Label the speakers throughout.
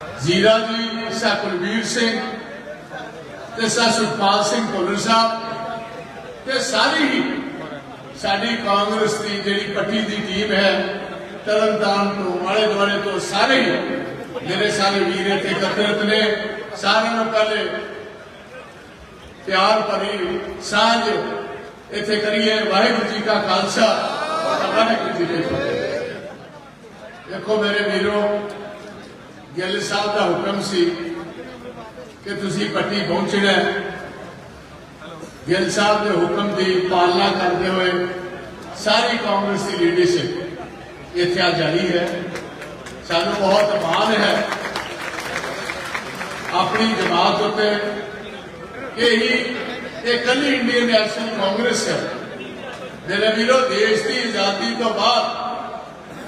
Speaker 1: ਜੀਰਾ ਜੀ ਸਾ ਕੁਲਵੀਰ ਸਿੰਘ ਤੇ ਸਾ ਸਿੰਘ ਭੁੱਲਰ ਸਾਹਿਬ ਤੇ ਸਾਰੀ ਹੀ ਸਾਡੀ ਕਾਂਗਰਸ ਦੀ ਜਿਹੜੀ ਪੱਟੀ ਦੀ ਟੀਮ ਹੈ, ਤਰਨਤਾਰਨ ਤੋਂ, ਆਲੇ ਦੁਆਲੇ ਤੋਂ ਸਾਰੇ ਹੀ ਮੇਰੇ ਸਾਰੇ ਵੀਰ ਇੱਥੇ ਇਕੱਤਰਤ ਨੇ, ਸਾਰਿਆਂ ਨੂੰ ਪਹਿਲੇ ਪਿਆਰ ਭਰੀ ਸਾਂਝ ਇੱਥੇ ਕਰੀਏ, ਵਾਹਿਗੁਰੂ ਜੀ ਕਾ ਖਾਲਸਾ, ਵਾਹਿਗੁਰੂ ਜੀ ਕੀ ਫਤਿਹ। ਦੇਖੋ ਮੇਰੇ ਵੀਰੋ ਗਿੱਲ ਸਾਹਿਬ ਦਾ ਹੁਕਮ ਸੀ ਕਿ ਤੁਸੀਂ ਪੱਟੀ ਪਹੁੰਚਣਾ ਗਿੱਲ ਸਾਹਿਬ ਦੇ ਹੁਕਮ ਦੀ ਪਾਲਣਾ ਕਰਦੇ ਹੋਏ ਸਾਰੀ ਕਾਂਗਰਸ ਦੀ ਲੀਡਰਸ਼ਿਪ ਇੱਥੇ ਆ ਜਾਰੀ ਹੈ। ਸਾਨੂੰ ਬਹੁਤ ਮਾਣ ਹੈ ਆਪਣੀ ਜਮਾਤ ਉੱਤੇ ਇਹੀ ਇਹ ਕੱਲੀ ਇੰਡੀਅਨ ਨੈਸ਼ਨਲ ਕਾਂਗਰਸ ਹੈ। ਮੇਰੇ ਵੀਰੋ, ਦੇਸ਼ ਦੀ ਆਜ਼ਾਦੀ ਤੋਂ ਬਾਅਦ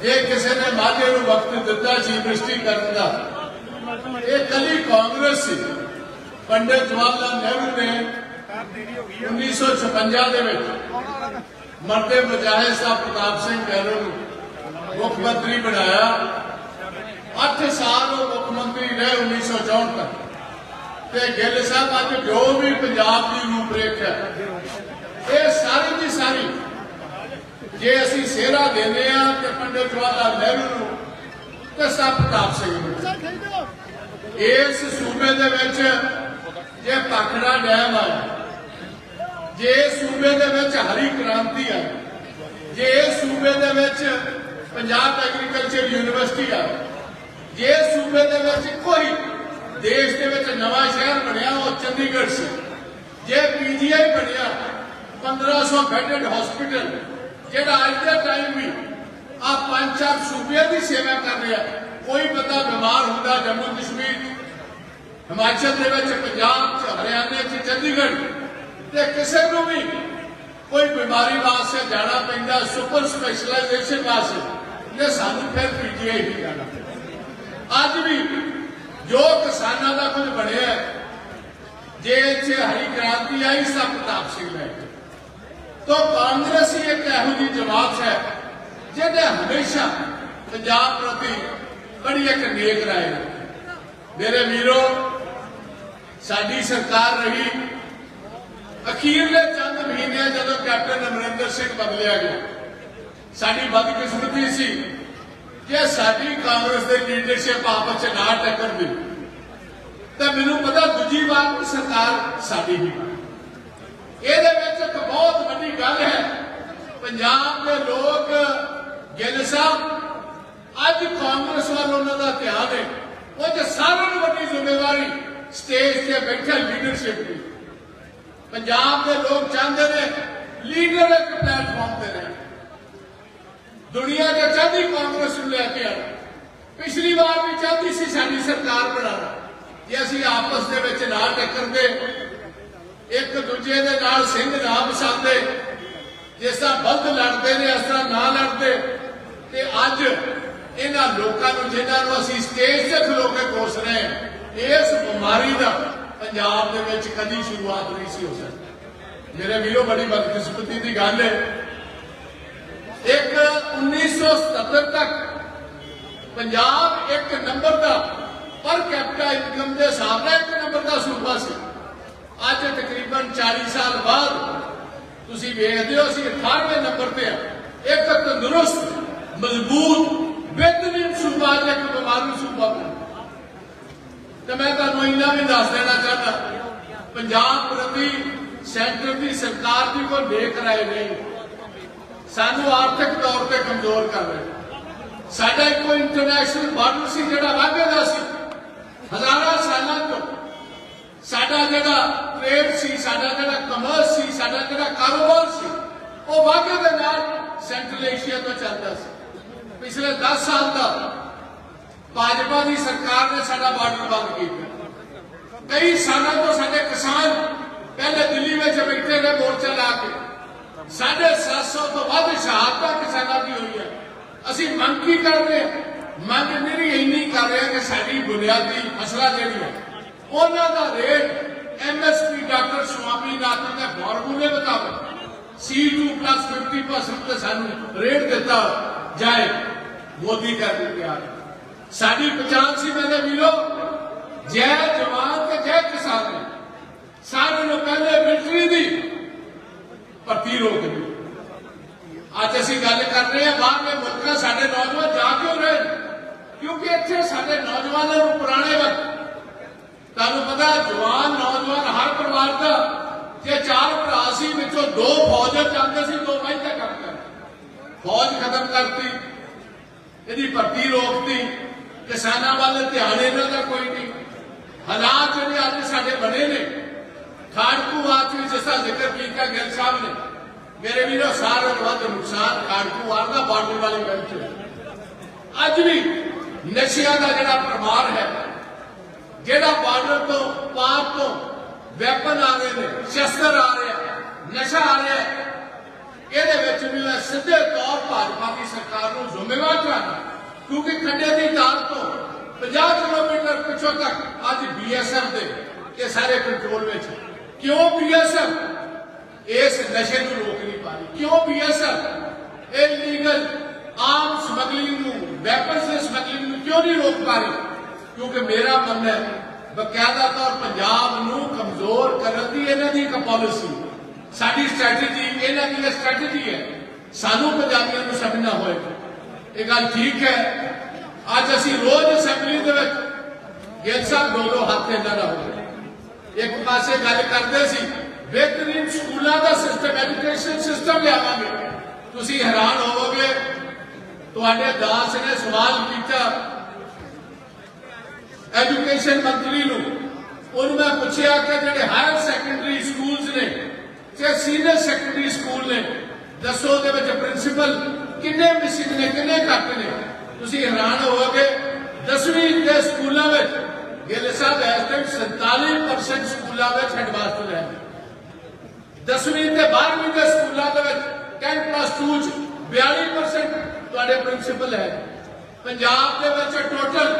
Speaker 1: ਇਹ ਕਿਸੇ ਨੇ ਮਾਝੇ ਨੂੰ ਵਕਤ ਦਿੱਤਾ ਸੀ ਦ੍ਰਿਸ਼ਟੀ ਕਰਨ ਦਾ। ਇਹ ਕੱਲੀ ਕਾਂਗਰਸ ਸੀ। ਪੰਡਿਤ ਜਵਾਹਰ ਲਾਲ ਨਹਿਰੂ ਨੇ 1956 ਦੇ ਵਿੱਚ ਮਰਦੇ ਬਜਾਏ ਸਾਹਿਬ ਪ੍ਰਤਾਪ ਸਿੰਘ ਗਹਿਲੋਤ ਨੂੰ ਮੁੱਖ ਮੰਤਰੀ ਬਣਾਇਆ। 8 ਸਾਲ ਉਹ ਮੁੱਖ ਮੰਤਰੀ ਰਹੇ 1964 ਤੱਕ। ਤੇ ਗਿੱਲ ਸਾਹਿਬ ਅੱਜ ਜੋ ਵੀ ਪੰਜਾਬ ਦੀ ਰੂਪਰੇਖਾ ਹੈ, ਇਹ ਸਾਰੀ ਦੀ ਸਾਰੀ ਜੇ ਅਸੀਂ ਸਿਹਰਾ ਦਿੰਦੇ ਆ ਤੇ ਪੰਡਿਤ ਜਵਾਹਰ ਲਾਲ ਨਹਿਰੂ ਨੂੰ, ਤੇ ਸਭ ਪ੍ਰਤਾਪ ਸਿੰਘ ਨੂੰ ਇਸ ਸੂਬੇ ਦੇ ਵਿੱਚ ਜੇ ਪਖੜਾ ਡੈਮ ਆ, ਜੇ ਸੂਬੇ ਦੇ ਵਿੱਚ ਹਰੀ ਕ੍ਰਾਂਤੀ ਆ, ਜੇ ਸੂਬੇ ਦੇ ਵਿੱਚ ਪੰਜਾਬ ਐਗਰੀਕਲਚਰ ਯੂਨੀਵਰਸਿਟੀ ਆ, ਜੇ ਸੂਬੇ ਦੇ ਵਿੱਚ ਕੋਈ ਦੇਸ਼ ਦੇ ਵਿੱਚ ਨਵਾਂ ਸ਼ਹਿਰ ਬਣਿਆ, ਉਹ ਚੰਡੀਗੜ੍ਹ ਸੀ ਜੇ ਪੀਜੀਆਈ ਬਣਿਆ 1500 ਬੈੱਡਡ ਹਸਪੀਟਲ ਜਿਹੜਾ ਅੱਜ ਦੇ ਟਾਈਮ ਵੀ ਆ ਪੰਜ ਚਾਰ ਸੂਬਿਆਂ ਦੀ ਸੇਵਾ ਕਰ ਰਿਹਾ, ਕੋਈ ਬੰਦਾ ਬਿਮਾਰ ਹੁੰਦਾ ਜੰਮੂ ਕਸ਼ਮੀਰ ਹਿਮਾਚਲ ਦੇ ਵਿੱਚ, ਪੰਜਾਬ ਚ, ਹਰਿਆਣੇ ਚ, ਚੰਡੀਗੜ੍ਹ ਤੇ ਕਿਸੇ ਨੂੰ ਵੀ ਕੋਈ ਬਿਮਾਰੀ ਵਾਸਤੇ ਜਾਣਾ ਪੈਂਦਾ ਸੁਪਰ ਸਪੈਸ਼ਲਾਈਜੇਸ਼ਨ ਵਾਸਤੇ, ਤੇ ਸਾਨੂੰ ਫਿਰ ਪੀਜੀਆਈ ਹੀ ਜਾਣਾ ਪੈਂਦਾ। ਅੱਜ ਵੀ ਜੋ ਕਿਸਾਨਾਂ ਦਾ ਕੁਝ ਬਣਿਆ, ਜੇ ਇੱਥੇ ਹਰੀ ਕ੍ਰਾਂਤੀ ਆਈ, ਸਭ ਪ੍ਰਤਾਪ ਸਿੰਘ ਲੈ ਤਾਂ ਕਾਂਗਰਸ ਹੀ ਇੱਕ ਇਹੋ ਜੀ ਜਮਾਤ ਹੈ, ਜਿਹਦੇ ਹਮੇਸ਼ਾ ਪੰਜਾਬ ਪ੍ਰਤੀ ਬੜੀ ਇੱਕ ਨੇਕ ਰਾਏ ਮੇਰੇ ਵੀਰੋ, ਸਾਡੀ ਸਰਕਾਰ ਰਹੀ ਅਖੀਰਲੇ ਚੰਦ ਮਹੀਨੇ ਜਦੋਂ ਕੈਪਟਨ ਅਮਰਿੰਦਰ ਸਿੰਘ ਬਦਲਿਆ ਗਿਆ, ਸਾਡੀ ਬਦਕਿਸਮਤੀ ਸੀ ਕਿ ਸਾਡੀ ਕਾਂਗਰਸ ਦੇ ਲੀਡਰਸ਼ਿਪ ਆਪਸ ਚ ਨਾ ਟੱਕਰਦੀ। ਤਾਂ ਮੈਨੂੰ ਪਤਾ ਦੂਜੀ ਵਾਰ ਸਰਕਾਰ ਸਾਡੀ ਹੀ ਇਹਦੇ ਵਿੱਚ ਇੱਕ ਬਹੁਤ ਵੱਡੀ ਗੱਲ ਹੈ। ਪੰਜਾਬ ਦੇ ਲੋਕ ਗਿੱਲ ਸਾਹਿਬ, ਅੱਜ ਕਾਂਗਰਸ ਵੱਲ ਉਹਨਾਂ ਦਾ ਧਿਆਨ ਹੈ। ਉਹ ਜੇ ਸਾਰਿਆਂ ਨੂੰ ਵੱਡੀ ਜ਼ਿੰਮੇਵਾਰੀ ਸਟੇਜ ਤੇ ਬੈਠੇ ਲੀਡਰਸ਼ਿਪ ਦੀ। ਪੰਜਾਬ ਦੇ ਲੋਕ ਚਾਹੁੰਦੇ ਨੇ ਲੀਡਰ ਇੱਕ ਪਲੇਟਫਾਰਮ ਤੇ ਰਹੇ ਦੁਨੀਆ ਦੇ ਚਾਹਦੀ ਕਾਂਗਰਸ ਨੂੰ ਲੈ ਕੇ ਆਣਾ ਪਿਛਲੀ ਵਾਰ ਵੀ ਚਾਹਦੀ ਸੀ ਸਾਡੀ ਸਰਕਾਰ ਬਣਾਉਣਾ ਜੇ ਅਸੀਂ ਆਪਸ ਦੇ ਵਿੱਚ ਨਾ ਟੱਕਰਦੇ ਇੱਕ ਦੂਜੇ ਦੇ ਨਾਲ ਸਿੰਘ ਨਾ ਵਸਾਉਂਦੇ, ਜਿਸ ਤਰ੍ਹਾਂ ਬਲਦ ਲੜਦੇ ਨੇ, ਇਸ ਤਰ੍ਹਾਂ ਨਾ ਲੜਦੇ। ਤੇ ਅੱਜ ਇਹਨਾਂ ਲੋਕਾਂ ਨੂੰ, ਜਿਨ੍ਹਾਂ ਨੂੰ ਅਸੀਂ ਸਟੇਜ ਤੇ ਖਲੋ ਕੇ ਕੋਸ ਰਹੇ ਇਸ ਬਿਮਾਰੀ ਦਾ ਪੰਜਾਬ ਦੇ ਵਿੱਚ ਕਦੀ ਸ਼ੁਰੂਆਤ ਨਹੀਂ ਸੀ ਹੋ ਸਕਦੀ। ਮੇਰੇ ਵੀਰੋ, ਬੜੀ ਬਦਕਿਸਮਤੀ ਦੀ ਗੱਲ ਹੈ। ਇੱਕ 1977 ਤੱਕ ਪੰਜਾਬ ਇੱਕ ਨੰਬਰ ਦਾ, ਪਰ ਕੈਪੀਟਲ ਇਨਕਮ ਦੇ ਹਿਸਾਬ ਨਾਲ ਇੱਕ ਨੰਬਰ ਦਾ ਸੂਬਾ ਸੀ। ਅੱਜ ਤਕਰੀਬਨ 40 ਸਾਲ ਬਾਅਦ ਤੁਸੀਂ ਵੇਖਦੇ ਹੋ, ਅਸੀਂ 18ਵੇਂ ਨੰਬਰ ਤੇ ਆ। ਇੱਕ ਤੰਦਰੁਸਤ, ਮਜ਼ਬੂਤ, ਬਿਹਤਰੀਨ ਸੂਬਾ ਤੇ ਇੱਕ ਬਿਮਾਰੀ ਸੂਬਾ ਬਣ ਤੇ ਮੈਂ ਤੁਹਾਨੂੰ ਇੰਨਾ ਵੀ ਦੱਸ ਦੇਣਾ ਚਾਹੁੰਦਾ, ਪੰਜਾਬ ਪ੍ਰਤੀ, ਸੈਂਟਰ ਦੀ ਸਰਕਾਰ ਦੀ ਕੋਈ ਦੇਖ ਰਾਏ ਨਹੀਂ। ਸਾਨੂੰ ਆਰਥਿਕ ਤੌਰ ਤੇ ਕਮਜ਼ੋਰ ਕਰ ਰਹੇ ਸਾਡਾ ਇੱਕੋ ਇੰਟਰਨੈਸ਼ਨਲ ਬਾਰਡਰ ਸੀ, ਜਿਹੜਾ ਵਾਘੇ ਦਾ ਸੀ। ਹਜ਼ਾਰਾਂ ਸਾਲਾਂ ਤੋਂ ਸਾਡਾ ਜਿਹੜਾ ਟ੍ਰੇਡ ਸੀ, ਸਾਡਾ ਜਿਹੜਾ ਕਮਰਸ ਸੀ, ਸਾਡਾ ਜਿਹੜਾ ਕਾਰੋਬਾਰ ਸੀ, ਉਹ ਵਾਘੇ ਦੇ ਨਾਲ ਸੈਂਟਰਲ ਏਸ਼ੀਆ ਤੋਂ ਚੱਲਦਾ ਸੀ। ਪਿਛਲੇ 10 ਸਾਲ ਦਾ ਭਾਜਪਾ ਦੀ ਸਰਕਾਰ ਨੇ ਸਾਡਾ ਬਾਰਡਰ ਬੰਦ ਕੀਤਾ। ਕਈ ਸਾਲਾਂ ਤੋਂ ਸਾਡੇ ਕਿਸਾਨ ਪਹਿਲੇ ਦਿੱਲੀ ਵਿੱਚ ਬੈਠੇ ਨੇ ਮੋਰਚਾ ਲਾ ਕੇ। ਸਾਢੇ 700 ਤੋਂ ਵੱਧ ਸ਼ਹਾਦਤਾਂ ਕਿਸਾਨਾਂ ਦੀ ਹੋਈ ਹੈ ਅਸੀਂ ਮੰਗ ਕੀ ਕਰਦੇ? ਹਾਂ? ਮੰਗ ਮੇਰੀ ਇੰਨੀ ਕਰ ਰਹੇ ਕਿ ਸਾਡੀ ਬੁਨਿਆਦੀ ਫਸਲਾਂ ਜਿਹੜੀਆਂ, ਉਹਨਾਂ ਦਾ ਰੇਟ ਐਮਐਸਪੀ ਡਾਕਟਰ ਸਵਾਮੀਨਾਥਨ ਦੇ ਫਾਰਮੂਲੇ ਮੁਤਾਬਕ C2 50% ਤੇ ਸਾਨੂੰ ਰੇਟ ਦਿੱਤਾ ਜਾਏ। ਮੋਦੀ ਕਰ ਤਿਆਰ ਸਾਡੀ ਪਛਾਣ ਸੀ ਮੇਰੇ ਵੀਰੋ। ਜੈ ਜਵਾਨ ਤੇ ਜੈ ਕਿਸਾਨ। ਸਾਰਿਆਂ ਨੂੰ ਪਹਿਲੇ ਮਿਲਟਰੀ ਦੀ ਭਰਤੀ ਰੋਕ ਦਿੱਤੀ। ਅੱਜ ਅਸੀਂ ਗੱਲ ਕਰ ਰਹੇ ਹਾਂ ਬਾਹਰਲੇ ਮੁਲਕਾਂ ਸਾਡੇ ਨੌਜਵਾਨ ਜਾ ਕਿਉਂ ਰਹੇ ਕਿਉਂਕਿ ਇੱਥੇ ਸਾਡੇ ਨੌਜਵਾਨਾਂ ਨੂੰ ਪੁਰਾਣੇ ਵਕਤ ਤੁਹਾਨੂੰ ਪਤਾ ਜਵਾਨ ਨੌਜਵਾਨ ਹਰ ਪਰਿਵਾਰ ਦਾ, ਜੇ ਚਾਰ ਭਰਾ ਸੀ, ਵਿੱਚੋਂ ਦੋ ਫੌਜ ਜਾਂਦੇ ਸੀ, ਦੋ ਮਹਿੰਦੇ ਕੰਮ ਕਰਦੇ ਫੌਜ ਖਤਮ ਕਰਤੀ, ਇਹਦੀ ਭਰਤੀ ਰੋਕਤੀ ਕਿਸਾਨਾਂ ਵੱਲ ਧਿਆਨ ਇਹਨਾਂ ਦਾ ਕੋਈ ਨਹੀਂ। ਹਾਲਾਤ ਜਿਹੜੇ ਅੱਜ ਸਾਡੇ ਬਣੇ ਨੇ ਖਾੜਕੂ ਆਚ ਵੀ ਜਿਸ ਦਾ ਜ਼ਿਕਰ ਕੀਤਾ ਗਿੱਲ ਸਾਹਿਬ ਨੇ, ਮੇਰੇ ਵੀਰੋ ਸਾਰਾ ਵੱਧ ਨੁਕਸਾਨ ਖਾੜਕੂ ਆਰ ਦਾ ਬਾਰਡਰ ਵਾਲੀ ਬੈਲਟ ਅੱਜ ਵੀ ਨਸ਼ਿਆਂ ਦਾ ਜਿਹੜਾ ਪਰਮਾਰ ਹੈ ਜਿਹੜਾ ਬਾਰਡਰ ਤੋਂ ਪਾਰ ਤੋਂ ਵੈਪਨ ਆ ਰਹੇ ਨੇ ਸ਼ਸਤਰ ਆ ਰਿਹਾ ਨਸ਼ਾ ਆ ਰਿਹਾ ਇਹਦੇ ਵਿੱਚ ਵੀ ਮੈਂ ਸਿੱਧੇ ਤੌਰ ਭਾਜਪਾ ਦੀ ਸਰਕਾਰ ਨੂੰ ਜ਼ਿੰਮੇਵਾਰ ਕਰਾਂਗਾ ਕਿਉਂਕਿ ਖੱਡੇ ਦੀ ਤਾਰ ਤੋਂ 50 ਕਿਲੋਮੀਟਰ ਪਿੱਛੋਂ ਤੱਕ ਅੱਜ ਬੀਐਸਐਫ ਦੇ ਇਹ ਸਾਰੇ ਕੰਟਰੋਲ ਵਿੱਚ ਕਿਉਂ ਬੀਐਸਐਫ ਇਸ ਨਸ਼ੇ ਨੂੰ ਰੋਕ ਨਹੀਂ ਪਾ ਰਹੀ ਕਿਉਂ ਬੀਐਸਐਫ ਇਲੀਗਲ ਆਰਮ ਸਮਗਲਿੰਗ ਨੂੰ ਵੈਪਨਸ ਦੇ ਸਮਗਲਿੰਗ ਨੂੰ ਕਿਉਂ ਨਹੀਂ ਰੋਕ ਪਾ ਰਹੀ ਕਿਉਂਕਿ ਮੇਰਾ ਮੰਨਣਾ ਹੈ ਬਕਾਇਦਾ ਤੌਰ ਪੰਜਾਬ ਨੂੰ ਕਮਜ਼ੋਰ ਕਰਨ ਦੀ ਇਹਨਾਂ ਦੀ ਇੱਕ ਪਾਲਿਸੀ ਸਾਡੀ ਸਟ੍ਰੈਟਜੀ ਇਹਨਾਂ ਦੀ ਇਹ ਹੈ। ਸਾਨੂੰ ਪੰਜਾਬੀਆਂ ਨੂੰ ਸਮਝਣਾ ਹੋਏਗਾ। ਇਹ ਗੱਲ ਠੀਕ ਹੈ। ਅੱਜ ਅਸੀਂ ਰੋਜ਼ ਅਸੈਂਬਲੀ ਦੇ ਵਿੱਚ ਗਿੱਲ ਸਾਹਿਬ ਦੋ ਦੋ ਹੱਥ ਇਹਨਾਂ ਦਾ ਹੋਵੇ ਇੱਕ ਪਾਸੇ ਗੱਲ ਕਰਦੇ ਸੀ, ਬਿਹਤਰੀਨ ਸਕੂਲਾਂ ਦਾ ਸਿਸਟਮ ਐਜੂਕੇਸ਼ਨ ਸਿਸਟਮ ਲਿਆਵਾਂਗੇ। ਤੁਸੀਂ ਹੈਰਾਨ ਹੋਵੋਗੇ, ਤੁਹਾਡੇ ਦਾਸ ਨੇ ਸਵਾਲ ਕੀਤਾ ਐਜੂਕੇਸ਼ਨ ਮੰਤਰੀ ਨੂੰ, ਉਹਨੂੰ ਮੈਂ ਪੁੱਛਿਆ ਕਿ ਜਿਹੜੇ ਹਾਇਰ ਸੈਕੰਡਰੀ ਸਕੂਲਸ ਨੇ ਤੇ ਸੀਨੀਅਰ ਸੈਕੰਡਰੀ ਸਕੂਲ ਨੇ, ਦੱਸੋ ਉਹਦੇ ਵਿੱਚ ਪ੍ਰਿੰਸੀਪਲ ਕਿੰਨੇ ਮਿਸਿੰਗ ਨੇ, ਕਿੰਨੇ ਘੱਟ ਨੇ? ਤੁਸੀਂ ਹੈਰਾਨ ਹੋਵੋਗੇ 10ਵੀਂ ਦੇ ਸਕੂਲਾਂ ਵਿੱਚ ਗਿੱਲ ਸਾਹਿਬ ਇਸ ਟਾਈਮ 47% ਸਕੂਲਾਂ ਵਿੱਚ ਹੈਡਮਾਸਟਰ ਹੈ 10ਵੀਂ ਤੇ 12ਵੀਂ ਦੇ ਸਕੂਲਾਂ ਦੇ ਵਿੱਚ 10 ਪਲੱਸ 2 ਚ 42% ਤੁਹਾਡੇ ਪ੍ਰਿੰਸੀਪਲ ਹੈ। ਪੰਜਾਬ ਦੇ ਵਿੱਚ ਟੋਟਲ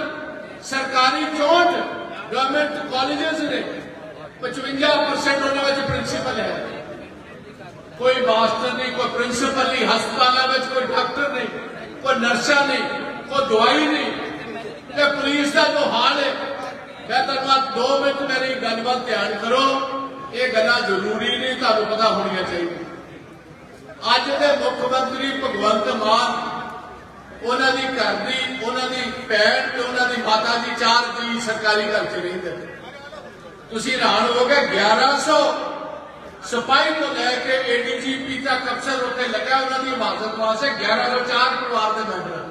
Speaker 1: ਸਰਕਾਰੀ 64 ਗਵਰਨਮੈਂਟ ਕਾਲਜਸ ਨੇ 55% ਉਹਨਾਂ ਵਿੱਚ ਪ੍ਰਿੰਸੀਪਲ ਹੈ। ਕੋਈ ਮਾਸਟਰ ਨਹੀਂ, ਕੋਈ ਪ੍ਰਿੰਸੀਪਲ ਨਹੀਂ, ਹਸਪਤਾਲਾਂ ਵਿੱਚ ਕੋਈ ਡਾਕਟਰ ਨਹੀਂ, ਕੋਈ ਨਰਸਾਂ ਨਹੀਂ, ਕੋਈ ਦਵਾਈ ਨਹੀਂ। ਤੇ ਪੁਲਿਸ ਦਾ ਜੋ ਹਾਲ ਹੈ, ਮੈਂ ਤੁਹਾਨੂੰ ਦੋ ਮਿੰਟ ਮੇਰੀ ਗੱਲਬਾਤ ਧਿਆਨ ਕਰੋ। ਇਹ ਗੱਲਾਂ ਜ਼ਰੂਰੀ ਨਹੀਂ, ਤੁਹਾਨੂੰ ਪਤਾ ਹੋਣੀਆਂ ਚਾਹੀਦੀਆਂ। ਅੱਜ ਦੇ ਮੁੱਖ ਮੰਤਰੀ ਭਗਵੰਤ ਮਾਨ ਉਹਨਾਂ ਦੀ ਘਰ ਦੀ, ਉਹਨਾਂ ਦੀ ਭੈਣ ਤੇ ਉਹਨਾਂ ਦੀ ਮਾਤਾ ਜੀ ਚਾਰ ਜੀ ਸਰਕਾਰੀ ਘਰ ਚ ਰਹਿੰਦੇ ਤੁਸੀਂ ਹੈਰਾਨ ਹੋਗੇ 1100 ਸਿਪਾਹੀ ਤੋਂ ਲੈ ਕੇ ਏਡੀਜੀਪੀ ਤੱਕ ਅਫਸਰ ਉੱਤੇ ਲੱਗਾ ਉਹਨਾਂ ਦੀ ਹਿਮਾਕਤ ਵਾਸਤੇ 1104 ਪਰਿਵਾਰ ਦੇ ਮੈਂਬਰ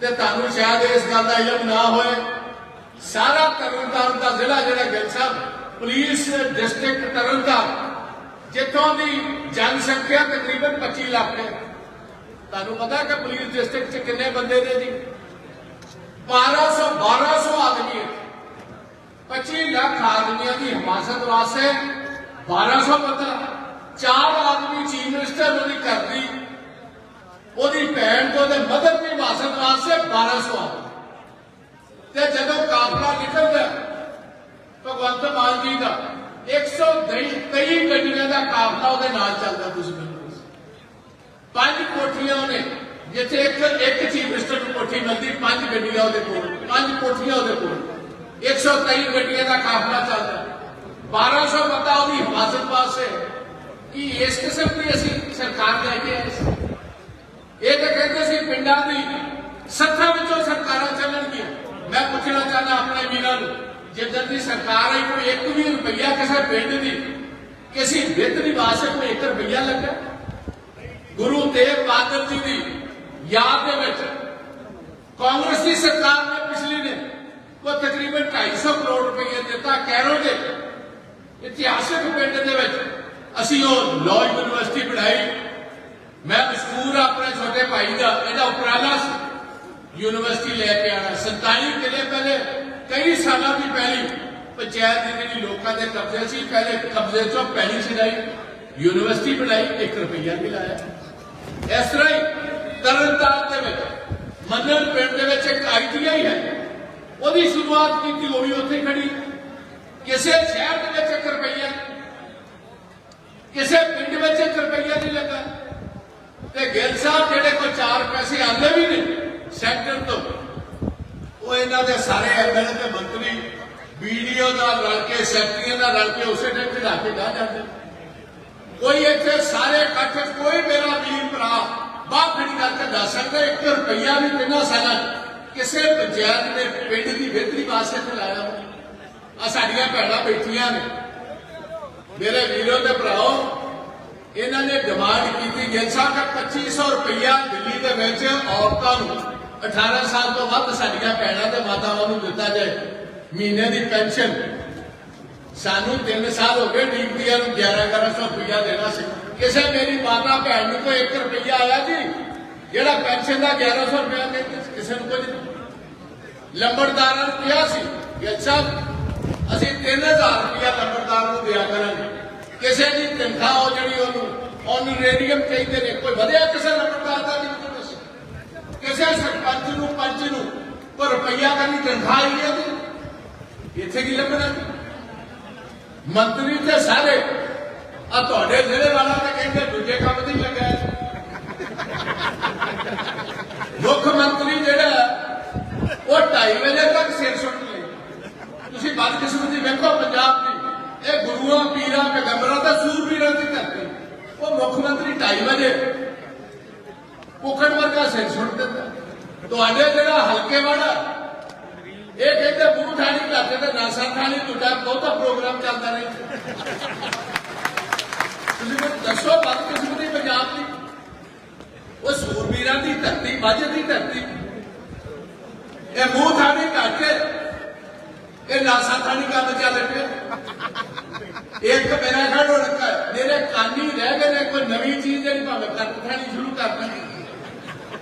Speaker 1: ਤੇ ਤੁਹਾਨੂੰ ਸ਼ਾਇਦ ਇਸ ਗੱਲ ਦਾ ਇਲਮ ਨਾ ਹੋਏ, ਸਾਰਾ ਤਰਨਤਾਰਨ ਦਾ ਜ਼ਿਲ੍ਹਾ ਜਿਹੜਾ ਗਿੱਲ ਸਾਹਿਬ, ਪੁਲਿਸ ਡਿਸਟ੍ਰਿਕਟ ਤਰਨਤਾਰਨ, ਜਿੱਥੋਂ ਦੀ ਜਨਸੰਖਿਆ ਤਕਰੀਬਨ 25 ਲੱਖ ਹੈ। ਤੁਹਾਨੂੰ ਪਤਾ ਕਿ ਪੁਲਿਸ ਡਿਸਟ੍ਰਿਕਟ 'ਚ ਕਿੰਨੇ ਬੰਦੇ ਨੇ ਜੀ? 1200 1200 ਆਦਮੀ ਹੈ। 25 ਲੱਖ ਆਦਮੀਆਂ ਦੀ ਹਿਮਾਸਤ ਵਾਸਤੇ 1200 ਬੰਦਾ। ਚਾਰ ਆਦਮੀ ਚੀਫ ਮਿਨਿਸਟਰ ਉਹਦੀ ਕਰਦੀ ਉਹਦੀ ਭੈਣ ਤੇ ਉਹਦੇ ਮਦਰ ਦੀ ਹਿਮਾਸਤ ਵਾਸਤੇ 1200 ਆਦਮੀ। ਤੇ ਜਦੋਂ ਕਾਫਲਾ ਨਿਕਲਦਾ, ਭਗਵੰਤ ਮਾਨ ਜੀ ਦਾ 123 ਗੱਡੀਆਂ ਦਾ ਕਾਫਲਾ ਉਹਦੇ ਨਾਲ ਚੱਲਦਾ ਤੁਸੀਂ ਪੰਜ ਕੋਠੀਆਂ ਉਹਨੇ ਜਿੱਥੇ ਇੱਕ ਇੱਕ ਚੀਫ ਮਿਨਿਸਟਰ ਨੂੰ ਕੋਠੀ ਮਿਲਦੀ, ਪੰਜ ਗੱਡੀਆਂ ਉਹਦੇ ਕੋਲ, ਪੰਜ ਕੋਠੀਆਂ ਉਹਦੇ ਕੋਲ। 123 ਗੱਡੀਆਂ ਦਾ ਕਾਫਲਾ ਚੱਲਦਾ। 1200 ਬੰਦਾ ਉਹਦੀ ਹਿਫਾਜ਼ਤ ਵਾਸਤੇ ਕੀ ਇਸ ਕਿਸਮ ਦੀ ਅਸੀਂ ਸਰਕਾਰ ਲੈ ਕੇ ਆਏ ਸੀ? ਇਹ ਤਾਂ ਕਹਿੰਦੇ ਸੀ ਪਿੰਡਾਂ ਦੀ ਸੱਥਾਂ ਵਿੱਚੋਂ ਸਰਕਾਰਾਂ ਚੱਲਣਗੀਆਂ। ਮੈਂ ਪੁੱਛਣਾ ਚਾਹੁੰਦਾ ਆਪਣੇ ਵੀਰਾਂ ਨੂੰ, ਜਿੱਦਾਂ ਦੀ ਸਰਕਾਰ ਆਈ, ਕੋਈ ਇੱਕ ਵੀ ਰੁਪਈਆ ਕਿਸੇ ਪਿੰਡ ਦੀ, ਕਿਸੇ ਵਿੱਤ ਦੀ ਵਾਸਤੇ ਕੋਈ ਇੱਕ ਰੁਪਈਆ ਲੱਗਾ? ਗੁਰੂ ਤੇਗ ਬਹਾਦਰ ਜੀ ਦੀ ਯਾਦ ਦੇ ਵਿੱਚ ਕਾਂਗਰਸ ਦੀ ਸਰਕਾਰ ਨੇ ਪਿਛਲੀ ਨੇ ਕੋ ਤਕਰੀਬਨ 250 ਕਰੋੜ ਰੁਪਏ ਦਿੱਤਾ ਕੈਰੋ ਦੇ ਇਤਿਹਾਸਕ ਪਿੰਡ ਦੇ ਵਿੱਚ ਅਸੀਂ ਉਹ ਲਾਅ ਯੂਨੀਵਰਸਿਟੀ ਬਣਾਈ ਮੈਂ ਮਸ਼ਕੂਰ ਹਾਂ ਆਪਣੇ ਛੋਟੇ ਭਾਈ ਦਾ, ਇਹਦਾ ਉਪਰਾਲਾ ਸੀ। ਯੂਨੀਵਰਸਿਟੀ ਲੈ ਕੇ ਆਣਾ 47 ਕਿਲੇ ਪਹਿਲੇ, ਕਈ ਸਾਲਾਂ ਦੀ ਪਹਿਲੀ ਪੰਚਾਇਤ ਦੀ ਜਿਹੜੀ ਲੋਕਾਂ ਦੇ ਕਬਜ਼ੇ ਸੀ, ਪਹਿਲੇ ਕਬਜ਼ੇ ਚੋਂ ਪਹਿਲੀ ਛਡਾਈ। ਯੂਨੀਵਰਸਿਟੀ ਬਣਾਈ 1 ਰੁਪਈਆ ਵੀ ਲਾਇਆ। ਇਸ ਤਰ੍ਹਾਂ ਹੀ ਤਰਨਤਾਰਨ ਦੇ ਵਿੱਚ ਮੰਨਣ ਪਿੰਡ ਦੇ ਵਿੱਚ ਇੱਕ ਆਈਟੀਆਈ ਹੈ। ਉਹਦੀ ਸ਼ੁਰੂਆਤ ਕੀਤੀ, ਉਹ ਵੀ ਉੱਥੇ ਖੜੀ। ਕਿਸੇ ਸ਼ਹਿਰ ਦੇ ਵਿੱਚ 1 ਰੁਪਈਆ। ਕਿਸੇ ਪਿੰਡ ਵਿੱਚ 1 ਰੁਪਈਆ ਨਹੀਂ ਲੱਗਾ। ਤੇ ਗਿੱਲ ਸਾਹਿਬ ਜਿਹੜੇ ਕੋਈ 4 ਪੈਸੇ ਆਉਂਦੇ ਵੀ ਨੇ ਸੈਂਟਰ ਤੋਂ, ਉਹ ਇਹਨਾਂ ਦੇ ਸਾਰੇ ਐਮਐਲਏ ਤੇ ਮੰਤਰੀ ਵੀਡੀਓ ਦਾ ਰਲ ਕੇ, ਸੈਕਟਰੀਆਂ ਦਾ ਰਲ ਕੇ ਉਸੇ ਟਾਈਮ ਤੇ ਲਾ ਕੇ ਗਾ ਜਾਂਦੇ ਕੋਈ ਇੱਥੇ ਸਾਰੇ ਇਕੱਠ, ਕੋਈ ਮੇਰਾ ਵੀਰ ਭਰਾ ਬਾਹ ਖੜੀ ਕਰਕੇ ਦੱਸ ਸਕਦਾ 1 ਰੁਪਈਆ ਵੀ ਤਿੰਨਾਂ ਸਾਲਾਂ ਕਿਸੇ ਪੰਚਾਇਤ ਨੇ ਪਿੰਡ ਦੀ ਬਿਹਤਰੀ ਵਾਸਤੇ ਤੇ ਆ ਸਾਡੀਆਂ ਭੈਣਾਂ ਬੈਠੀਆਂ ਨੇ। ਮੇਰੇ ਵੀਰੋ ਤੇ ਭਰਾਓ, ਇਹਨਾਂ ਨੇ ਡਿਮਾਂਡ ਕੀਤੀ ਗਿੱਲ ਸਾਹਿਬ ਦਾ 2500 ਰੁਪਈਆ ਦਿੱਲੀ ਦੇ ਵਿੱਚ ਔਰਤਾਂ ਨੂੰ 18 ਸਾਲ ਤੋਂ ਵੱਧ ਸਾਡੀਆਂ ਭੈਣਾਂ ਤੇ ਮਾਤਾਵਾਂ ਨੂੰ ਦਿੱਤਾ ਜਾਏ। ਮਹੀਨੇ ਦੀ ਪੈਨਸ਼ਨ ਸਾਨੂੰ 3 ਸਾਲ ਹੋ ਗਏ ਡੀਪੀਆਰ ਨੂੰ 11 1100 ਰੁਪਇਆ ਦੇਣਾ ਸੀ। ਕਿਸੇ ਮੇਰੀ ਮਾਤਾ ਭੈਣ ਨੂੰ ਕੋਈ 1 ਰੁਪਈਆ ਆਇਆ ਜੀ? ਜਿਹੜਾ ਪੈਨਸ਼ਨ ਦਾ 1100 ਰੁਪਈਆ ਕਹਿੰਦੇ ਕਿਸੇ ਨੂੰ ਕੁਝ ਲੰਬੜਦਾਰਾਂ ਨੂੰ ਕਿਹਾ ਸੀ ਕਿ ਅੱਛਾ, ਅਸੀਂ 3000 ਰੁਪਇਆ ਲੰਬੜਦਾਰ ਨੂੰ ਦਿਆ ਕਰਾਂਗੇ। ਕਿਸੇ ਦੀ ਤਨਖਾਹ ਹੋ ਜਿਹੜੀ ਉਹਨੂੰ ਆਨਰੇਰੀਅਮ ਕਹਿੰਦੇ ਨੇ, ਕੋਈ ਵਧਿਆ ਕਿਸੇ ਲੰਬੜਦਾਰ ਦਾ ਨਹੀਂ ਕੋਈ ਕਿਸੇ ਸਰਪੰਚ ਨੂੰ, ਪੰਚ ਨੂੰ ਕੋਈ ਰੁਪਈਆ ਦਾ ਨਹੀਂ, ਤਨਖਾਹ ਹੀ ਹੈ ਜੀ ਇੱਥੇ ਕੀ ਲੱਭਣਾ ਮੰਤਰੀ ਤੇ ਸਾਰੇ। ਆ ਤੁਹਾਡੇ ਜ਼ਿਲ੍ਹੇ ਵਾਲਾ ਤਾਂ ਕਹਿੰਦੇ ਦੂਜੇ ਕੰਮ ਤੇ ਹੀ। ਲੱਗਾ ਮੁੱਖ ਮੰਤਰੀ ਜਿਹੜਾ ਉਹ 2:30 ਵਜੇ ਤੱਕ ਸਿਰ ਸੁੱਟ ਲੈ ਤੁਸੀਂ ਬਦਕਿਸਮਤੀ ਵੇਖੋ ਪੰਜਾਬ ਦੀ। ਇਹ ਗੁਰੂਆਂ, ਪੀਰਾਂ, ਪੈਗੰਬਰਾਂ ਦਾ ਸੂਰਬੀਰਾਂ ਦੀ ਧਰਤੀ। ਉਹ ਮੁੱਖ ਮੰਤਰੀ 2:30 ਵਜੇ ਪੁੱਖੜ ਵਰਗਾ ਸਿਰ ਸੁੱਟ ਦਿੰਦਾ। ਤੁਹਾਡੇ ਜਿਹੜਾ ਹਲਕੇ ਵਾਲਾ ਇਹ ਕਹਿੰਦੇ ਮੂੰਹ ਥਾਣੀ ਕਰਦੇ ਤੇ ਨਾਸਾ ਥਾਣੀ ਤੁਹਾਡਾ ਬਹੁਤਾ ਪ੍ਰੋਗਰਾਮ ਚੱਲਦਾ ਰਹੇ ਤੁਸੀਂ ਮੈਨੂੰ ਦੱਸੋ ਬਦਕਿਸਮਤੀ ਪੰਜਾਬ ਦੀ ਉਹ ਸੂਰਬੀਰਾਂ ਦੀ ਧਰਤੀ ਬਾਜੇ ਦੀ ਧਰਤੀ ਇਹ ਮੂੰਹ ਥਾਣੀ ਕਰਕੇ ਇਹ ਨਾਸਾ ਥਾਣੀ ਕੰਮ ਚੱਲ ਪਿਆ ਇੱਕ ਮੇਰਾ ਘਰ ਹੋ ਰੱਖਾ ਹੈ। ਮੇਰੇ ਕਾਨੀ ਰਹਿ ਗਏ ਨੇ ਕੋਈ ਨਵੀਂ ਚੀਜ਼ ਜਿਹੜੀ ਭਾਵੇਂ ਕੱਟ ਥਾਣੀ ਸ਼ੁਰੂ ਕਰ ਦਾਂਗੇ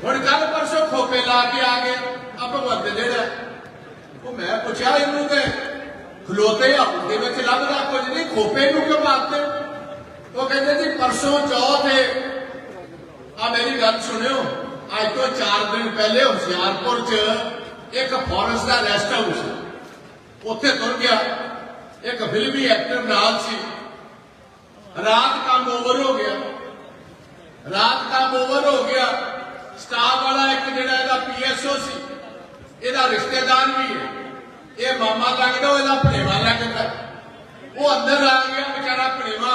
Speaker 1: ਹੁਣ ਕੱਲ ਪਰਸੋਂ ਖੋਪੇ ਲਾ ਕੇ ਆ ਗਏ ਆ ਭਗਵੰਤ ਜਿਹੜਾ ਉਹ ਮੈਂ ਪੁੱਛਿਆ ਇਹਨੂੰ ਤੇ ਖਲੋਤੇ ਹੱਥ ਦੇ ਵਿੱਚ ਲੱਭਦਾ ਕੁਝ ਨਹੀਂ, ਖੋਪੇ ਨੂੰ ਕਿਉਂ ਮਾਰਦੇ? ਉਹ ਕਹਿੰਦੇ ਜੀ, ਪਰਸੋਂ ਚੌਥ ਹੈ ਆ ਮੇਰੀ ਗੱਲ ਸੁਣਿਓ, ਅੱਜ ਤੋਂ 4 ਦਿਨ ਪਹਿਲੇ ਹੁਸ਼ਿਆਰਪੁਰ 'ਚ ਇੱਕ ਫੋਰੈਸਟ ਦਾ ਰੈਸਟ ਹਾਊਸ ਹੈ। ਉੱਥੇ ਤੁਰ ਗਿਆ, ਇੱਕ ਫਿਲਮੀ ਐਕਟਰ ਨਾਲ ਸੀ। ਰਾਤ ਕੰਮ ਓਵਰ ਹੋ ਗਿਆ। ਰਾਤ ਕੰਮ ਓਵਰ ਹੋ ਗਿਆ। ਸਟਾਫ ਵਾਲਾ ਇੱਕ ਜਿਹੜਾ ਇਹਦਾ ਪੀਐਸਓ ਸੀ। ਇਹਦਾ ਰਿਸ਼ਤੇਦਾਰ ਵੀ ਹੈ। ਇਹ ਮਾਮਾ ਲੱਗਦਾ ਇਹਦਾ ਭਣੇਵਾ ਲੱਗਦਾ ਉਹ ਅੰਦਰ ਆ ਗਿਆ, ਵਿਚਾਰਾ ਭਣੇਵਾ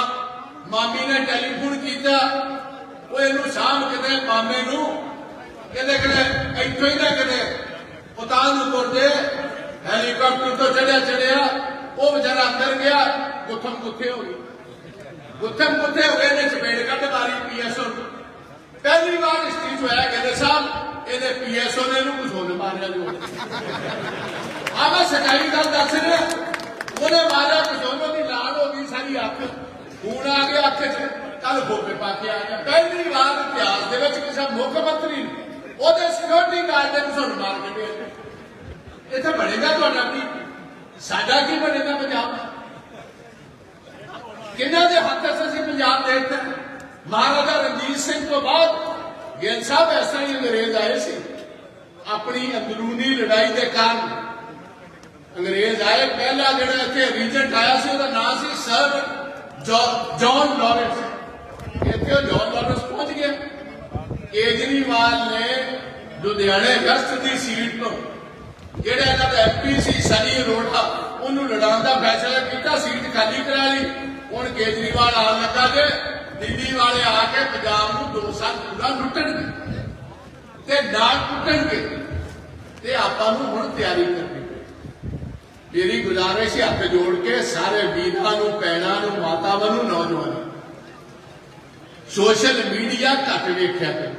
Speaker 1: ਮਾਮੀ ਨੇ ਟੈਲੀਫੋਨ ਕੀਤਾ। ਉਹ ਇਹਨੂੰ ਸਾਂਭ ਕਿਤੇ ਮਾਮੇ ਨੂੰ, ਕਹਿੰਦੇ ਕਿਤੇ ਇੱਥੋਂ ਹੀ ਨਾ ਕਿਤੇ ਉਤਾਂ ਨੂੰ ਤੁਰਦੇ, ਹੈਲੀਕਾਪਟਰ ਤੋਂ ਚੜਿਆ ਚੜਿਆ, ਉਹ ਵਿਚਾਰਾ ਅੰਦਰ ਗਿਆ, ਗੁੱਥਮ ਗੁੱਥੇ ਹੋ ਗਈ। ਗੁੱਥਮ ਗੁੱਥੇ ਹੋ ਗਏ ਨੇ ਚਪੇੜ ਕੱਢ ਮਾਰੀ ਪੀਐਸਓ ਨੂੰ। ਪਹਿਲੀ ਵਾਰ ਇਸ ਚੀਜ਼ ਹੋਇਆ ਕਹਿੰਦੇ ਸਾਹਿਬ, ਇਹਦੇ ਪੀਐਸਓ ਨੇ ਇਹਨੂੰ ਕੁਝ ਹੋਰ ਮਾਰਿਆ ਜੋ ਆ ਮੈਂ ਸਚਾਈ ਗੱਲ ਦੱਸ ਰਿਹਾ। ਉਹਨੇ ਮਾਰਿਆ ਕੁਝ ਉਹਨੂੰ ਦੀ ਲਾਲ ਹੋ ਗਈ ਸਾਰੀ ਅੱਖ। ਖੂਨ ਆ ਗਿਆ ਅੱਖ 'ਚ ਕੱਲ ਖੋਪੇ ਪਾ ਕੇ ਆ। ਗਿਆ ਪਹਿਲੀ ਵਾਰ ਇਤਿਹਾਸ ਦੇ ਵਿੱਚ ਕਿਸੇ ਮੁੱਖ ਮੰਤਰੀ ਨੇ ਉਹਦੇ ਸਿਕਿਉਰਿਟੀ ਗਾਰਡ ਦੇ ਕਿਸੇ ਮਾਰ ਕੇ ਭੇਜਿਆ ਇੱਥੇ ਬਣੇਗਾ ਤੁਹਾਡਾ ਕੀ? ਸਾਡਾ ਕੀ ਬਣੇਗਾ ਪੰਜਾਬ? ਦਾ ਕਿਹਨਾਂ ਦੇ ਹੱਥ 'ਚ ਅਸੀਂ ਪੰਜਾਬ ਦੇ ਦਿੱਤਾ ਮਹਾਰਾਜਾ ਰਣਜੀਤ ਸਿੰਘ ਤੋਂ ਬਾਅਦ ਗਿੱਲ ਸਾਹਿਬ ਇਸ ਤਰ੍ਹਾਂ ਹੀ ਅੰਗਰੇਜ਼ ਆਏ ਸੀ। ਆਪਣੀ ਅੰਦਰੂਨੀ ਲੜਾਈ ਦੇ ਕਾਰਨ ਅੰਗਰੇਜ਼ ਆਏ। ਪਹਿਲਾ ਜਿਹੜਾ ਇੱਥੇ ਰੀਜੈਂਟ ਆਇਆ ਸੀ, ਉਹਦਾ ਨਾਮ ਸੀ ਸਰ ਜੌਨ ਲਾਰੈਂਸ। ਇੱਥੇ ਜੌਨ ਲਾਰੈਂਸ ਪਹੁੰਚ ਗਿਆ। ਕੇਜਰੀਵਾਲ ਨੇ ਲੁਧਿਆਣੇ ਵੈਸਟ ਦੀ ਸੀਟ ਤੋਂ ਜਿਹੜਾ ਇਹਨਾਂ ਦਾ ਐਮਪੀ ਸੀ, ਸਨੀ ਅਰੋੜਾ, ਉਹਨੂੰ ਲੜਾਉਣ ਦਾ ਫੈਸਲਾ ਕੀਤਾ, ਸੀਟ ਖਾਲੀ ਕਰਾ ਲਈ। ਹੁਣ ਕੇਜਰੀਵਾਲ ਆਉਣ ਲੱਗਾ ਜੇ। ਦਿੱਲੀ ਵਾਲੇ ਆ ਕੇ ਪੰਜਾਬ ਨੂੰ 2 ਸਾਲ ਪੂਰਾ ਲੁੱਟਣਗੇ ਤੇ ਨਾਲ ਟੁੱਟਣਗੇ ਤੇ ਆਪਾਂ ਨੂੰ ਹੁਣ ਤਿਆਰੀ ਕਰਨੀ ਮੇਰੀ ਗੁਜ਼ਾਰਿਸ਼ ਹੈ ਹੱਥ ਜੋੜ ਕੇ ਸਾਰੇ ਵੀਰਾਂ ਨੂੰ, ਭੈਣਾਂ ਨੂੰ, ਮਾਤਾਵਾਂ ਨੂੰ, ਨੌਜਵਾਨਾਂ ਸੋਸ਼ਲ ਮੀਡੀਆ ਘੱਟ ਵੇਖਿਆ ਕਰੋ।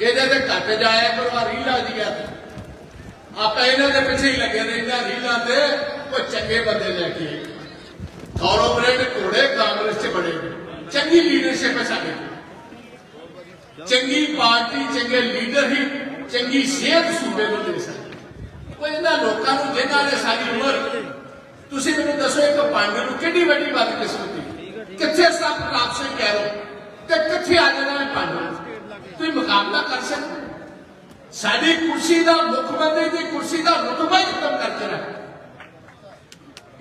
Speaker 1: ਇਹਦੇ ਤੇ ਘੱਟ ਜਾਇਆ ਕਰੋ ਆ ਰੀਲਾਂ ਦੀਆਂ ਤੇ। ਆਪਾਂ ਇਹਨਾਂ ਦੇ ਪਿੱਛੇ ਹੀ ਲੱਗੇ ਰਹਿੰਦੇ ਰੀਲਾਂ ਤੇ ਉਹ ਚੰਗੇ ਬੰਦੇ ਲੈ ਕੇ ਆਈਏ। ਘੋੜੇ ਕਾਂਗਰਸ 'ਚ ਬੜੇ ਚੰਗੀ ਲੀਡਰਸ਼ਿਪ ਹੈ ਸਾਡੇ ਚੰਗੀ ਪਾਰਟੀ, ਚੰਗੇ ਲੀਡਰ ਹੀ ਚੰਗੀ ਸਿਹਤ ਸੂਬੇ ਨੂੰ ਦੇ ਸਕਦੇ। ਕੋਈ ਇਹਨਾਂ ਲੋਕਾਂ ਨੂੰ, ਜਿਨ੍ਹਾਂ ਨੇ ਸਾਰੀ ਉਮਰ, ਤੁਸੀਂ ਮੈਨੂੰ ਦੱਸੋ ਇੱਕ ਪੰਡ ਨੂੰ ਕਿੰਨੀ ਵੱਡੀ ਬਦਕਿਸਮਤੀ ਕਿੱਥੇ ਸਭ ਪ੍ਰਾਪ ਸਿੰਘ ਕਹਿ ਰਹੇ ਤੇ ਕਿੱਥੇ ਆ ਜਾਣਾ ਹੈ ਪੰਡ ਤੁਸੀਂ ਮੁਕਾਬਲਾ ਕਰ ਸਕਦੇ ਸਾਡੀ ਕੁਰਸੀ ਦਾ ਮੁੱਖ ਮੰਤਰੀ ਦੀ ਕੁਰਸੀ ਦਾ ਰੁਤਬਾ ਹੀ ਖਤਮ ਕਰ ਰੱਖ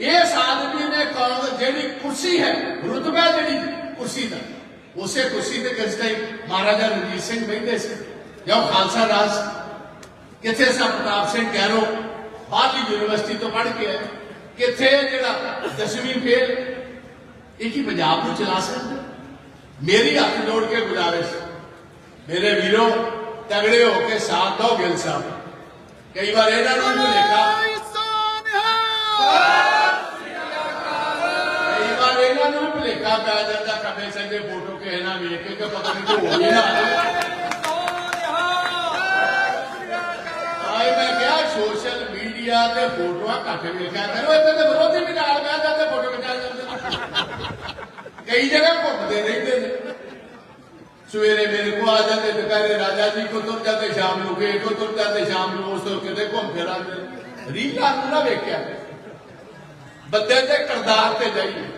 Speaker 1: ਇਸ ਆਦਮੀ ਨੇ ਕਾਂਗਰਸ ਜਿਹੜੀ ਕੁਰਸੀ ਹੈ, ਰੁਤਬਾ ਜਿਹੜੀ ਕੁਰਸੀ ਦਾ ਉਸੇ ਕੁਰਸੀ ਤੇ ਕਿਸ ਟਾਈਮ ਮਹਾਰਾਜਾ ਰਣਜੀਤ ਸਿੰਘ ਬੈਠੇ ਸੀ ਜਾਂ ਉਹ ਖਾਲਸਾ ਰਾਜ ਸੀ। ਕਿੱਥੇ ਸਾ ਪ੍ਰਤਾਪ ਸਿੰਘ ਕੈਰੋ ਬਾਹਰਲੀ ਯੂਨੀਵਰਸਿਟੀ ਤੋਂ ਪੜ੍ਹ ਕੇ ਆਇਆ ਕਿੱਥੇ ਇਹ ਜਿਹੜਾ ਦਸਵੀਂ ਫੇਲ ਇਹ ਕੀ ਪੰਜਾਬ ਨੂੰ ਚਲਾ ਸਕਦਾ ਮੇਰੀ ਹੱਥ ਜੋੜ ਕੇ ਗੁਜ਼ਾਰਿਸ਼ ਮੇਰੇ ਵੀਰੋ ਤਗੜੇ ਹੋ ਕੇ ਸਾਥ ਦਿਓ ਗਿਲ ਇਹਨਾਂ ਪੈ ਜਾਂਦਾ ਖੱਬੇ ਸੱਜੇ ਫੋਟੋ ਕਿਸੇ ਨਾਲ ਵੇਖ ਕੇ ਕਿ ਪਤਾ ਨਹੀਂ ਕਿ ਹੋ ਨਾ ਆਏ ਮੈਂ ਕਿਹਾ ਸੋਸ਼ਲ ਮੀਡੀਆ ਤੇ ਫੋਟੋਆਂ ਘੱਟ ਵੇਖਿਆ ਕਰੋ, ਇੱਥੇ ਤੇ ਵਿਰੋਧੀ ਵੀ ਨਾਲ ਬਹਿ ਜਾਂਦੇ, ਫੋਟੋ ਖਿਚਾ ਜਾਂਦੇ। ਕਈ ਜਗ੍ਹਾ ਘੁੰਮਦੇ ਰਹਿੰਦੇ ਨੇ। ਸਵੇਰੇ ਮੇਰੇ ਕੋ ਆ ਜਾਂਦੇ, ਦੁਪਹਿਰੇ ਰਾਜਾ ਜੀ ਕੋ ਤੁਰ ਜਾਂਦੇ, ਸ਼ਾਮ ਨੂੰ ਕੇ ਕੋ ਤੁਰ ਜਾਂਦੇ, ਸ਼ਾਮ ਨੂੰ ਉਸ ਤੋਂ ਕਿਤੇ ਘੁੰਮ ਫਿਰ ਆਉਂਦੇ। ਰੀਲਾਂ ਨੂੰ ਨਾ ਵੇਖਿਆ। ਬੰਦੇ ਦੇ ਕਰਦਾਰ ਤੇ ਜਾਈਏ।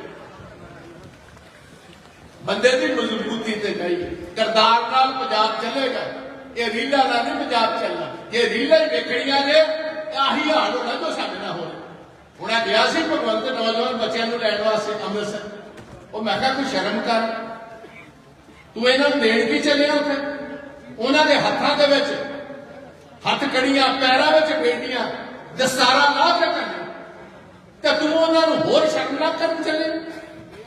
Speaker 1: ਬੰਦੇ ਦੀ ਮਜ਼ਬੂਤੀ ਤੇ ਜਾਈਏ ਕਰਦਾਰ ਨਾਲ ਪੰਜਾਬ ਚੱਲੇਗਾ ਇਹ ਰੀਲਾਂ ਨਾਲ ਨਹੀਂ ਪੰਜਾਬ ਚੱਲਣਾ। ਇਹ ਰੀਲਾਂ ਹੀ ਵੇਖਣੀਆਂ ਨੇ, ਆਹੀ ਹਾਲ ਹੋਣਾ ਜੋ ਸਾਡੇ ਨਾਲ ਹੋਣਾ। ਹੁਣ ਆ ਗਿਆ ਸੀ ਭਗਵੰਤ ਨੌਜਵਾਨ ਬੱਚਿਆਂ ਨੂੰ ਲੈਣ ਵਾਸਤੇ ਅੰਮ੍ਰਿਤਸਰ। ਉਹ ਮੈਂ ਕਿਹਾ ਕੋਈ ਸ਼ਰਮ ਕਰ। ਤੂੰ ਇਹਨਾਂ ਨੂੰ ਦੇਣ ਵੀ ਚੱਲਿਆ ਉੱਥੇ? ਉਹਨਾਂ ਦੇ ਹੱਥਾਂ ਦੇ ਵਿੱਚ ਹੱਥ ਕੜੀਆਂ, ਪੈਰਾਂ ਵਿੱਚ ਬੇਟੀਆਂ, ਦਸਤਾਰਾਂ ਲਾ ਕੇ ਤੇ ਤੂੰ ਉਹਨਾਂ ਨੂੰ ਹੋਰ ਸ਼ਰਮ ਨਾ ਕਰਨ ਚੱਲੇ।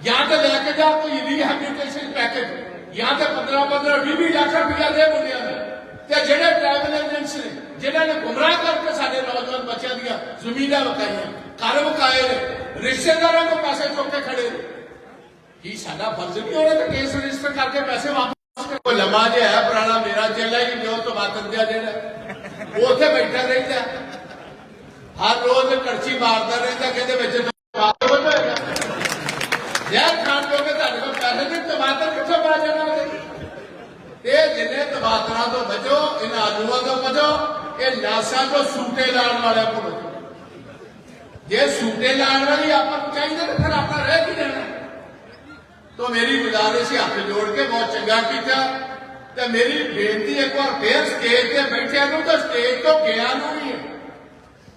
Speaker 1: ਜਾਂ ਤੇ ਲੈ ਕੇ ਜਾ, ਕੋਈ ਰੀਹੈਬਿਲਿਟੇਸ਼ਨ ਪੈਕੇਜ ਜਾਂ 15 15 20 20 ਲੱਖ ਰੁਪਇਆ ਦੇ ਮੁੰਡਿਆਂ ਨੂੰ। ਤੇ ਜਿਹੜੇ ਟ੍ਰੈਵਲ ਏਜੰਟਸ ਨੇ, ਜਿਨ੍ਹਾਂ ਨੇ ਗੁੰਮਰਾਹ ਕਰਕੇ ਸਾਡੇ ਨੌਜਵਾਨ ਬੱਚਿਆਂ ਦੀਆਂ ਜ਼ਮੀਨਾਂ ਵਕਾਈਆਂ ਘਰ ਵਕਾਏ ਨੇ, ਰਿਸ਼ਤੇਦਾਰਾਂ ਕੋਲ ਪੈਸੇ ਚੁੱਕ ਕੇ ਖੜੇ ਨੇ। ਕੀ ਸਾਡਾ ਫਰਜ਼ ਨਹੀਂ ਉਹਨਾਂ ਦਾ ਕੇਸ ਰਜਿਸਟਰ ਕਰਕੇ ਪੈਸੇ ਵਾਪਸ ਕੋਈ ਲੰਮਾ ਜਿਹਾ ਹੈ, ਪੁਰਾਣਾ ਮੇਰਾ ਚੇਲਾ ਹੀ, ਜੋ ਤੋਂ ਬਾਤਨ ਦਿਆ ਜਿਹੜਾ ਉਹ ਉੱਥੇ ਬੈਠਾ ਰਹਿੰਦਾ। ਹਰ ਰੋਜ਼ ਕੜਛੀ ਮਾਰਦਾ ਰਹਿੰਦਾ, ਕਹਿੰਦੇ ਵਿੱਚ ਟਮਾਟਰ ਬਣਾਏਗਾ ਯਾਰ ਖਾਣ ਲੋਗੇ ਤੁਹਾਡੇ ਕੋਲ ਪੈਸੇ ਨਹੀਂ ਟਮਾਟਰ ਕਿੱਥੋਂ ਪਾ ਜਾਣਾ ਉਹਦੇ ਇਹ ਜਿੰਨੇ ਟਮਾਟਰਾਂ ਤੋਂ ਬਚੋ, ਇਹਨਾਂ ਆਲੂਆਂ ਤੋਂ ਬਚੋ, ਇਹ ਲਾਸ਼ਾਂ ਤੋਂ ਸੂਟੇ ਲਾਉਣ ਵਾਲਿਆਂ ਤੋਂ ਬਚੋ। ਜੇ ਸੂਟੇ ਲਾਉਣ ਵਾਲੀ ਆਪਾਂ ਨੂੰ ਚਾਹੀਦਾ ਤਾਂ ਫਿਰ ਆਪਣਾ ਰਹਿ ਕੀ ਜਾਣਾ? ਤੋ ਮੇਰੀ ਗੁਜ਼ਾਰਿਸ਼ ਹੈ, ਹੱਥ ਜੋੜ ਕੇ ਬਹੁਤ ਚੰਗਾ ਕੀਤਾ। ਤੇ ਮੇਰੀ ਬੇਨਤੀ ਇੱਕ ਵਾਰ ਫੇਰ ਸਟੇਜ ਤੇ ਬੈਠਿਆਂ ਨੂੰ ਤਾਂ ਸਟੇਜ ਤੋਂ ਗਿਆ ਨੂੰ ਵੀ ਹੈ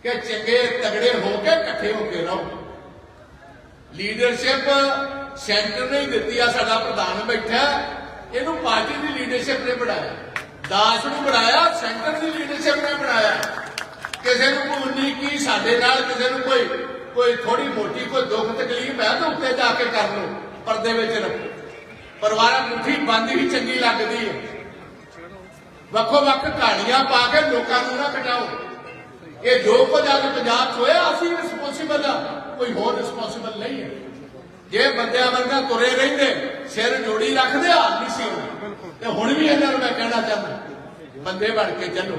Speaker 1: ਕਿ ਚੰਗੇ ਤਗੜੇ ਹੋ ਸੈਂਟਰ ਨੇ ਹੀ ਦਿੱਤੀ ਆ, ਸਾਡਾ ਪ੍ਰਧਾਨ ਬੈਠਾ ਇਹਨੂੰ ਪਾਰਟੀ ਦੀ ਲੀਡਰਸ਼ਿਪ ਨੇ ਬਣਾਇਆ। ਦਾਸ ਨੂੰ ਬਣਾਇਆ, ਸੈਂਟਰ ਦੀ ਲੀਡਰਸ਼ਿਪ ਨੇ ਬਣਾਇਆ। ਕਿਸੇ ਨੂੰ ਕੋਈ ਉਨੀ ਕੀ ਸਾਡੇ ਨਾਲ ਕਿਸੇ ਨੂੰ ਕੋਈ ਕੋਈ ਥੋੜੀ ਮੋਟੀ ਕੋਈ ਦੁੱਖ ਤਕਲੀਫ ਹੈ ਤਾਂ ਉੱਤੇ ਜਾ ਕੇ ਕਰ ਲਓ, ਪਰਦੇ ਵਿੱਚ ਰੱਖੋ। ਪਰਿਵਾਰਾਂ ਮੁੱਠੀ ਬੰਦ ਹੀ ਚੰਗੀ ਲੱਗਦੀ ਹੈ। ਵੱਖੋ ਵੱਖ ਕਹਾਣੀਆਂ ਪਾ ਕੇ ਲੋਕਾਂ ਨੂੰ ਨਾ ਕਟਾਓ। ਇਹ ਜੋ ਕੁਝ ਅੱਜ ਪੰਜਾਬ 'ਚ ਹੋਇਆ, ਅਸੀਂ ਰਿਸਪੌਂਸਿਬਲ ਆ। ਕੋਈ ਹੋਰ ਰਿਸਪੌਂਸਿਬਲ ਨਹੀਂ ਹੈ। ਜੇ ਬੰਦਿਆਂ ਵਰਗਾ ਤੁਰੇ ਰਹਿੰਦੇ, ਸਿਰ ਜੋੜੀ ਰੱਖਦੇ ਹਾਲ ਨਹੀਂ ਸੀ ਹੋਣਾ। ਤੇ ਹੁਣ ਵੀ ਇਹਨਾਂ ਨੂੰ ਮੈਂ ਕਹਿਣਾ ਚਾਹੁੰਦਾ। ਬੰਦੇ ਬਣ ਕੇ ਚੱਲੋ।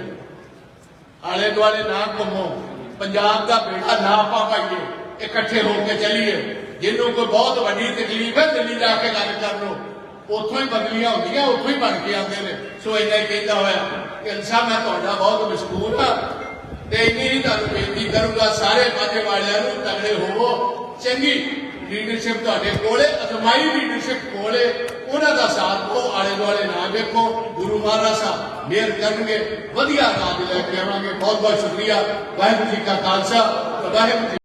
Speaker 1: ਆਲੇ ਦੁਆਲੇ ਨਾ ਘੁੰਮੋ। ਪੰਜਾਬ ਦਾ ਬੇੜਾ ਨਾ ਪਾ ਇਕੱਠੇ ਹੋ ਕੇ ਚੱਲੀਏ। ਜਿਹਨੂੰ ਕੋਈ ਬਹੁਤ ਵੱਡੀ ਤਕਲੀਫ ਹੈ, ਦਿੱਲੀ ਜਾ ਕੇ ਗੱਲ ਕਰ ਲਓ। ਉੱਥੋਂ ਹੀ ਬਦਲੀਆਂ ਹੁੰਦੀਆਂ, ਉੱਥੋਂ ਹੀ ਬਣ ਕੇ ਆਉਂਦੇ ਨੇ। ਸੋ ਇੰਨਾ ਹੀ ਕਹਿੰਦਾ ਹੋਇਆ। ਕਿ ਇਨਸਾਨ ਮੈਂ ਤੁਹਾਡਾ ਬਹੁਤ ਮਸ਼ਕੂਰ ਹਾਂ। ਤੇ ਇੰਨੀ ਹੀ ਤੁਹਾਨੂੰ ਬੇਨਤੀ ਕਰੂੰਗਾ, ਸਾਰੇ ਮਾਝੇ ਵਾਲਿਆਂ ਨੂੰ ਤਗੜੇ ਹੋਵੋ। ਚੰਗੀ। ਲੀਡਰਸ਼ਿਪ ਤੁਹਾਡੇ ਕੋਲੇ ਅਜਮਾਈ ਲੀਡਰਸ਼ਿਪ ਕੋਲੇ ਉਹਨਾਂ ਦਾ ਸਾਥ ਦਿਓ ਆਲੇ ਦੁਆਲੇ ਨਾ ਦੇਖੋ। ਗੁਰੂ ਮਹਾਰਾਜ ਸਾਹਿਬ ਮਿਹਰ ਕਰਨਗੇ, ਵਧੀਆ ਰਾਜ ਲੈ ਕੇ ਆਵਾਂਗੇ। ਬਹੁਤ ਬਹੁਤ ਸ਼ੁਕਰੀਆ। ਵਾਹਿਗੁਰੂ ਜੀ ਕਾ ਖਾਲਸਾ, ਵਾਹਿਗੁਰੂ ਜੀ